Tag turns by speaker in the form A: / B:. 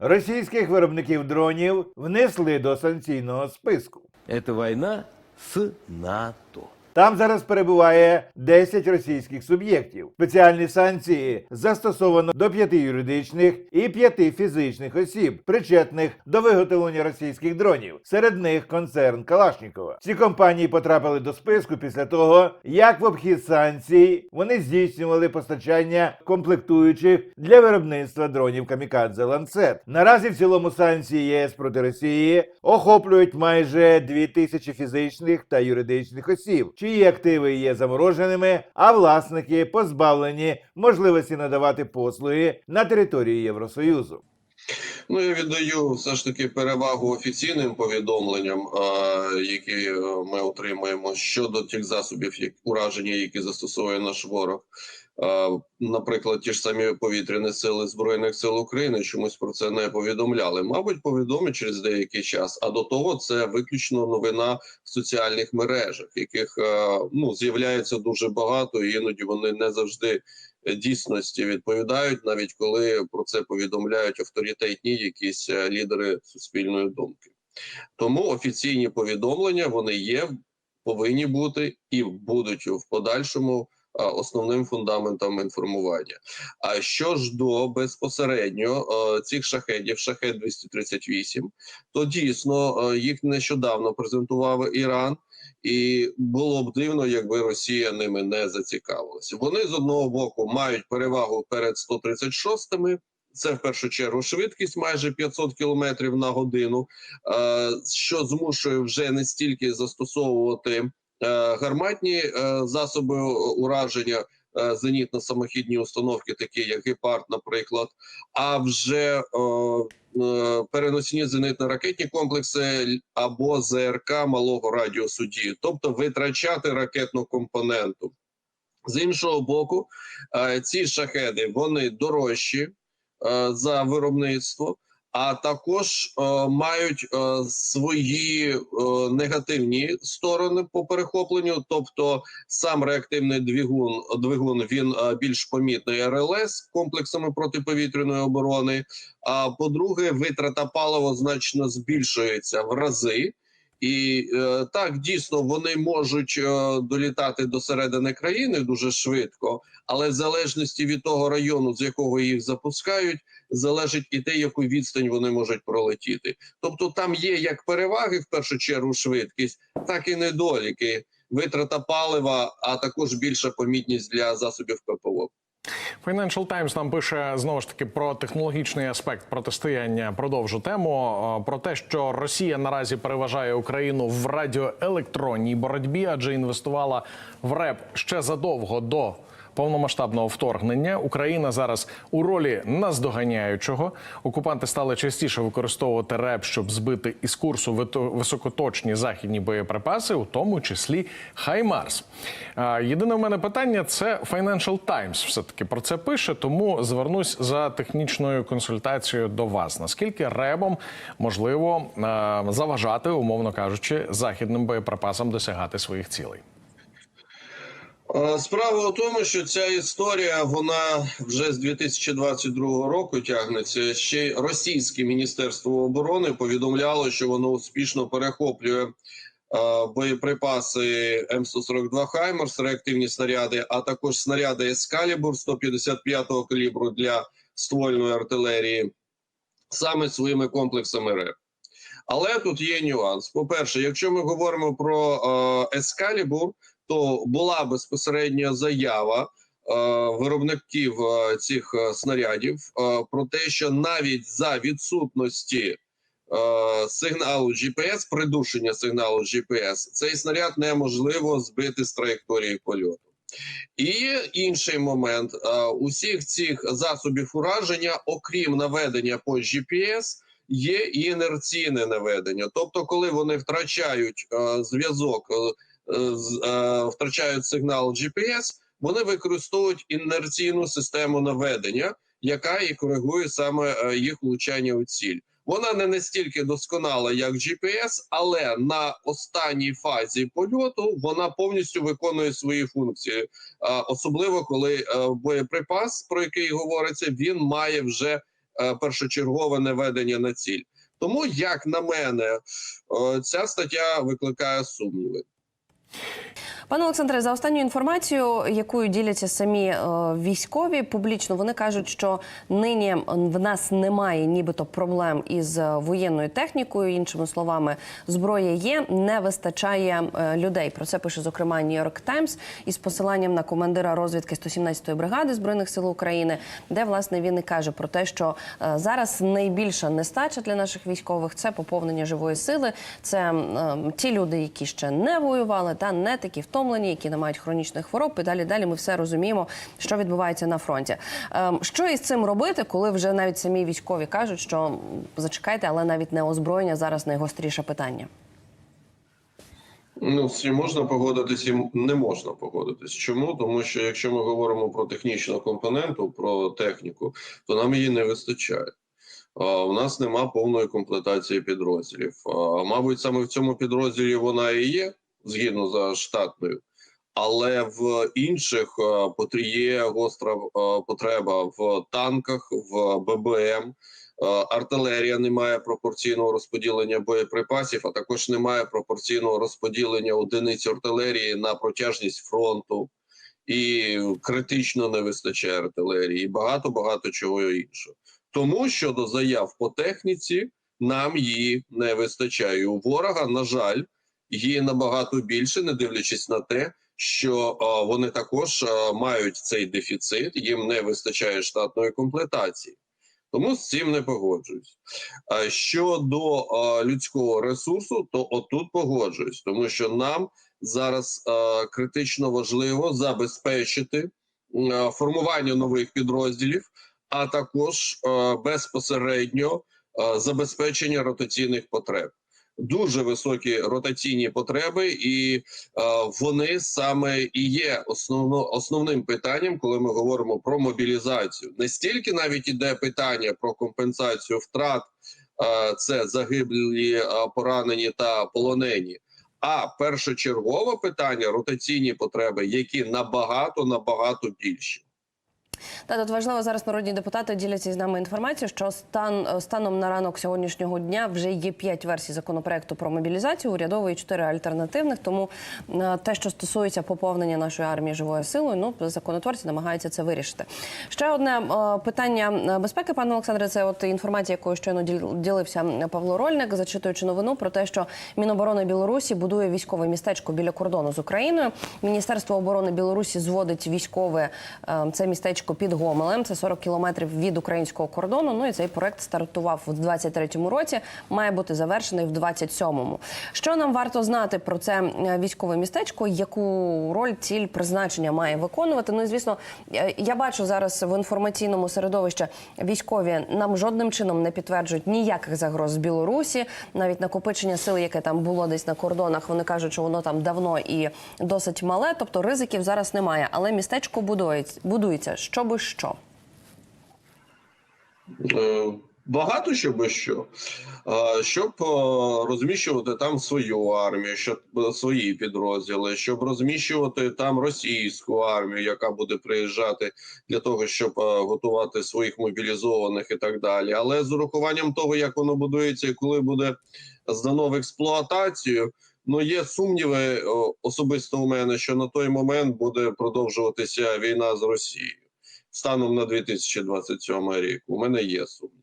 A: Російських виробників дронів внесли до санкційного списку.
B: Це війна з НАТО.
A: Там зараз перебуває 10 російських суб'єктів. Спеціальні санкції застосовано до п'яти юридичних і п'яти фізичних осіб, причетних до виготовлення російських дронів. Серед них концерн Калашнікова. Ці компанії потрапили до списку після того, як в обхід санкцій вони здійснювали постачання комплектуючих для виробництва дронів Камікадзе Ланцет. Наразі в цілому санкції ЄС проти Росії охоплюють майже 2000 фізичних та юридичних осіб, чиї активи є замороженими, а власники позбавлені можливості надавати послуги на території Євросоюзу.
C: Ну, я віддаю все ж таки перевагу офіційним повідомленням, які е, ми отримуємо щодо тих засобів ураження, які застосовує наш ворог. Е, Наприклад, ті ж самі повітряні сили збройних сил України чомусь про це не повідомляли. Мабуть, повідомлять через деякий час. А до того це виключно новина в соціальних мережах, яких е, ну з'являється дуже багато, і іноді вони не завжди дійсності відповідають, навіть коли про це повідомляють авторитетні якісь е, лідери суспільної думки. Тому офіційні повідомлення вони є, повинні бути і будуть в подальшому основним фундаментом інформування. А що ж до безпосередньо цих шахедів, шахет 238, то дійсно їх нещодавно презентував Іран. І було б дивно, якби Росія ними не зацікавилася. Вони з одного боку мають перевагу перед 136-ми. Це в першу чергу швидкість майже 500 км на годину, що змушує вже не стільки застосовувати гарматні е, засоби ураження, е, зенітно-самохідні установки, такі як Гепард, наприклад, а вже е, е, переносні зенитно-ракетні комплекси або ЗРК малого радіусу дії, тобто витрачати ракетну компоненту. З іншого боку, е, ці шахеди вони дорожчі е, за виробництво, а також е, мають е, свої е, негативні сторони по перехопленню. Тобто, сам реактивний двигун двигун він е, більш помітний РЛС комплексами протиповітряної оборони. А по-друге, витрата палива значно збільшується в рази. І е, так дійсно вони можуть е, долітати до середини країни дуже швидко, але в залежності від того району, з якого їх запускають, залежить і те, яку відстань вони можуть пролетіти. Тобто, там є як переваги в першу чергу швидкість, так і недоліки, витрата палива, а також більша помітність для засобів ППО.
D: Financial Times нам пише знову ж таки про технологічний аспект протистояння. Продовжу тему е, про те, що Росія наразі переважає Україну в радіоелектронній боротьбі, адже інвестувала в РЕП ще задовго до. Повномасштабного вторгнення Україна зараз у ролі наздоганяючого. Окупанти стали частіше використовувати РЕП, щоб збити із курсу високоточні західні боєприпаси, у тому числі Хаймарс. Єдине в мене питання це Financial Times все таки про це пише. Тому звернусь за технічною консультацією до вас. Наскільки ребом можливо заважати, умовно кажучи, західним боєприпасам досягати своїх цілей?
C: Е, Справа у тому, що ця історія вона вже з 2022 року тягнеться. Ще російське міністерство оборони повідомляло, що воно успішно перехоплює е, боєприпаси М142 Хаймерс, реактивні снаряди, а також снаряди Ескалібур 155-го калібру для ствольної артилерії, саме своїми комплексами РЕП. Але тут є нюанс. По-перше, якщо ми говоримо про е, Ескалібур, то була безпосередня заява е, виробників е, цих е, снарядів про те, що навіть за відсутності сигналу GPS, придушення сигналу GPS, цей снаряд неможливо збити з траєкторії польоту. І інший момент: усіх цих засобів ураження, окрім наведення по GPS, є інерційне наведення. Тобто, коли вони втрачають зв'язок. Втрачають сигнал GPS, вони використовують інерційну систему наведення, яка і коригує саме е, їх влучання у ціль. Вона не настільки досконала, як GPS, але на останній фазі польоту вона повністю виконує свої функції, Е, особливо коли е, боєприпас, про який говориться, він має вже е, першочергове наведення на ціль. Тому, як на мене, е, ця стаття викликає сумніви.
E: Пане Олександре, за останньою інформацією, якою діляться самі е, військові публічно, вони кажуть, що нині в нас немає нібито проблем із е, воєнною технікою. Іншими словами, зброя є, не вистачає е, людей. Про це пише зокрема New York Times із посиланням на командира розвідки 117-ї бригади збройних сил України, де власне він і каже про те, що зараз найбільша нестача для наших військових це поповнення живої сили. Це е, ті люди, які ще не воювали, та не такі втомлені, які не мають хронічних хвороб. І далі далі ми все розуміємо, що відбувається на фронті. Ем, Що із цим робити, коли вже навіть самі військові кажуть, що зачекайте, але навіть не озброєння зараз найгостріше питання.
C: Ну, з цим можна погодитись і не можна погодитись. Чому? Тому що якщо ми говоримо про технічну компоненту, про техніку, то нам її не вистачає. У нас нема повної комплектації підрозділів. Мабуть, саме в цьому підрозділі вона і є згідно за штатною, але в інших е, є гостра е, потреба в танках, в ББМ. Е, Артилерія не має пропорційного розподілення боєприпасів, а також не має пропорційного розподілення одиниць артилерії на протяжність фронту, і критично не вистачає артилерії, і багато багато чого іншого. Тому щодо заяв по техніці, нам її не вистачає. У ворога, на жаль, її набагато більше, не дивлячись на те, що вони також мають цей дефіцит, їм не вистачає штатної комплектації. Тому з цим не погоджуюсь. А щодо е, людського ресурсу, то отут погоджуюсь, тому що нам зараз е, критично важливо забезпечити е, формування нових підрозділів, а також е, безпосередньо е, забезпечення ротаційних потреб. Дуже високі ротаційні потреби, і е, вони саме і є основно, основним питанням, коли ми говоримо про мобілізацію. Не стільки навіть іде питання про компенсацію втрат, е, це загиблі, е, поранені та полонені. А першочергове питання ротаційні потреби, які набагато набагато більші.
E: Та тут важливо зараз народні депутати діляться з нами інформацією, що стан станом на ранок сьогоднішнього дня вже є п'ять версій законопроекту про мобілізацію, урядової чотири альтернативних. Тому е, те, що стосується поповнення нашої армії живою силою, ну законотворці намагаються це вирішити. Ще одне е, питання е, безпеки, пане Олександре. Це от інформація, якою щойно діл- ділився Павло Рольник, зачитуючи новину про те, що Міноборони Білорусі будує військове містечко біля кордону з Україною. Міністерство оборони Білорусі зводить військове це містечко під Гомелем. Це 40 кілометрів від українського кордону. Ну і цей проект стартував в 23-му році. Має бути завершений в 27-му. Що нам варто знати про це е, військове містечко? Яку роль ціль призначення має виконувати? Ну і звісно, е, я бачу зараз в інформаційному середовищі військові нам жодним чином не підтверджують ніяких загроз з Білорусі, навіть накопичення сил, яке там було десь на кордонах. Вони кажуть, що воно там давно і досить мале. Тобто ризиків зараз немає, але містечко будується, будується, що би що.
C: Е, Багато що би що, Е, щоб е, розміщувати там свою армію, щоб е, свої підрозділи, щоб розміщувати там російську армію, яка буде приїжджати для того, щоб е, готувати своїх мобілізованих і так далі. Але з урахуванням того, як воно будується і коли буде здано в експлуатацію. Ну, є сумніви особисто у мене, що на той момент буде продовжуватися війна з Росією станом на 2027 рік. У мене є сумніви.